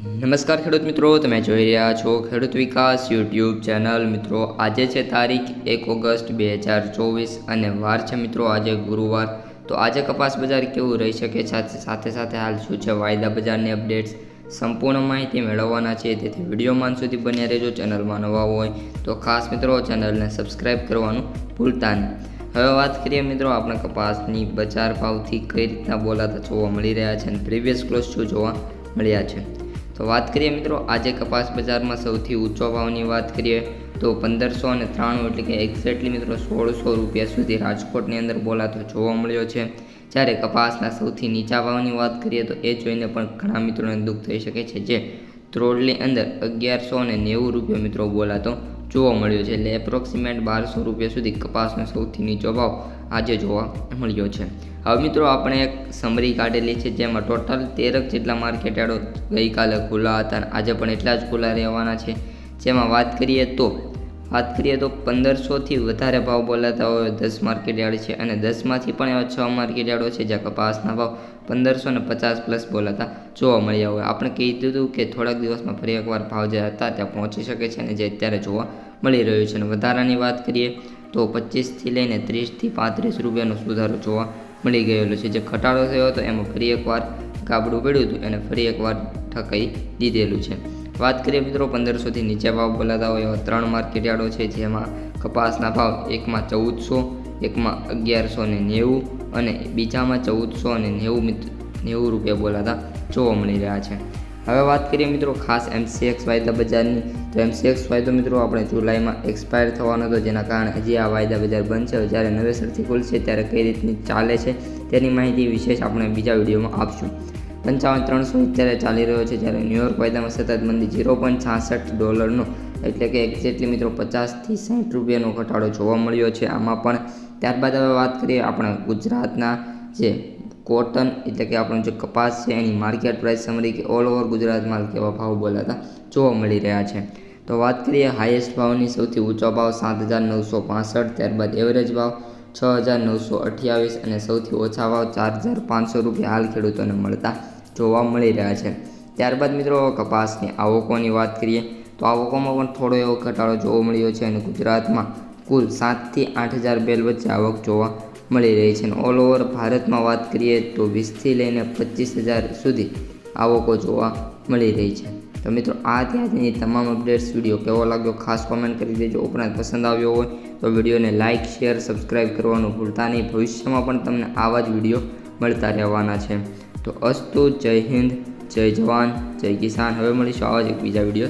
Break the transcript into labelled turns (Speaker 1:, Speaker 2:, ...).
Speaker 1: નમસ્કાર ખેડૂત મિત્રો, તમે જોઈ રહ્યા છો ખેડૂત વિકાસ યુટ્યુબ ચેનલ. મિત્રો, આજે છે તારીખ એક ઓગસ્ટ બે હજાર ચોવીસ અને વાર છે મિત્રો આજે ગુરુવાર. તો આજે કપાસ બજાર કેવું રહી શકે સાથે સાથે સાથે હાલ શું છે? વાયદા બજારની અપડેટ્સ સંપૂર્ણ માહિતી મેળવવાના છે. તેથી વિડીયોમાં સુધી બન્યા રહેજો. ચેનલમાં નવા હોય તો ખાસ મિત્રો ચેનલને સબસ્ક્રાઈબ કરવાનું ભૂલતા નહીં. હવે વાત કરીએ મિત્રો આપણે કપાસની બજાર ભાવથી કઈ રીતના બોલાતા જોવા મળી રહ્યા છે અને પ્રીવિયસ ક્લોઝ શું જોવા મળ્યા છે? તો વાત કરીએ મિત્રો, આજે કપાસ બજારમાં સૌથી ઊંચો ભાવની વાત કરીએ તો પંદરસો અને ત્રાણું એટલે કે એક્ઝેક્ટલી મિત્રો સોળસો રૂપિયા સુધી રાજકોટની અંદર બોલાતો જોવા મળ્યો છે. જ્યારે કપાસના સૌથી નીચા ભાવની વાત કરીએ તો એ જોઈને પણ ઘણા મિત્રોને દુઃખ થઈ શકે છે. જે ત્રોડની અંદર અગિયારસો અને નેવું રૂપિયા મિત્રો બોલાતો જોવા મળ્યો છે. એટલે એપ્રોક્સિમેટ બારસો રૂપિયા સુધી કપાસનો સૌથી નીચો ભાવ આજે જોવા મળ્યો છે. હવે મિત્રો આપણે એક સમરી કાઢેલી છે, જેમાં ટોટલ તેરક જેટલા માર્કેટ યાર્ડો ગઈકાલે ખુલ્લા હતા. આજે પણ એટલા જ ખુલ્લા રહેવાના છે. જેમાં વાત કરીએ તો વાત કરીએ તો પંદરસોથી વધારે ભાવ બોલાતા હોય દસ માર્કેટયાર્ડ છે અને દસમાંથી પણ એવા છ માર્કેટયાર્ડો છે જ્યાં કપાસના ભાવ પંદરસો ને પચાસ પ્લસ બોલાતા જોવા મળ્યા હોય. આપણે કીધું હતું કે થોડાક દિવસમાં ફરી એકવાર ભાવ જે હતા ત્યાં પહોંચી શકે છે અને જે અત્યારે જોવા મળી રહ્યું છે. અને વધારાની વાત કરીએ તો પચીસથી લઈને ત્રીસથી પાંત્રીસ રૂપિયાનો સુધારો જોવા મળી ગયેલો છે. જે ઘટાડો થયો હતો એમાં ફરી એકવાર ગાબડું પડ્યું હતું અને ફરી એકવાર ઠકાઈ દીધેલું છે. વાત કરીએ મિત્રો પંદરસોથી નીચે ભાવ બોલાતા હોય એવા ત્રણ માર્કેટ યાર્ડો છે જેમાં કપાસના ભાવ એકમાં ચૌદસો, એકમાં અગિયારસો ને નેવું અને બીજામાં ચૌદસો અને નેવું મિત્ર નેવું રૂપિયા બોલાતા જોવા મળી રહ્યા છે. હવે વાત કરીએ મિત્રો ખાસ એમસીએક્સ વાયદા બજારની. તો એમસીએક્સ વાયદો મિત્રો આપણે જુલાઈમાં એક્સપાયર થવાનો હતો, જેના કારણે હજી આ વાયદા બજાર બંધ છે. જ્યારે નવેસરથી ખુલશે ત્યારે કઈ રીતની ચાલે છે તેની માહિતી વિશેષ આપણે બીજા વિડીયોમાં આપશું. પંચાવન ત્રણસો અત્યારે ચાલી રહ્યો છે જ્યારે ન્યુયોર્ક વાયદામાં સતત મંદી ઝીરો પોઈન્ટ છાસઠ ડોલરનો એટલે કે એક્ઝેક્ટલી મિત્રો પચાસથી સાઠ રૂપિયાનો ઘટાડો જોવા મળ્યો છે. આમાં પણ ત્યારબાદ હવે વાત કરીએ આપણા ગુજરાતના જે કોટન એટલે કે આપણો જે કપાસ છે એની માર્કેટ પ્રાઇસ સમરી કે ઓલ ઓવર ગુજરાતમાં કેવા ભાવ બોલાતા જોવા મળી રહ્યા છે. તો વાત કરીએ હાઈએસ્ટ ભાવની સૌથી ઊંચો ભાવ સાત હજાર નવસો પાસઠ, ત્યારબાદ એવરેજ ભાવ છ હજાર નવસો અઠ્યાવીસ અને સૌથી ઓછા ભાવ ચાર હજાર પાંચસો રૂપિયા હાલ ખેડૂતોને મળતા જોવા મળી રહ્યા છે. ત્યારબાદ મિત્રો કપાસની આવકોની વાત કરીએ, તો આવકોમાં પણ થોડો એવો ઘટાડો જોવા મળ્યો છે અને ગુજરાતમાં કુલ સાતથી આઠ હજાર બેલ વચ્ચે આવક જોવા મળી રહી છે. અને ઓલ ઓવર ભારતમાં વાત કરીએ તો વીસથી લઈને પચીસ હજાર સુધી આવકો જોવા મળી રહી છે. તો મિત્રો, આ ત્યાંની તમામ અપડેટ્સ. વીડિયો કેવો લાગ્યો ખાસ કોમેન્ટ કરી દેજો. ઉપરાંત પસંદ આવ્યો હોય તો વિડીયોને લાઇક શેર સબસ્ક્રાઈબ કરવાનું ભૂલતા નહીં. ભવિષ્યમાં પણ તમને આવા જ વીડિયો મળતા રહેવાના છે. તો અસ્તુ, જય હિન્દ, જય જવાન, જય કિસાન. હવે મળીશું આવા જ એક બીજા વીડિયો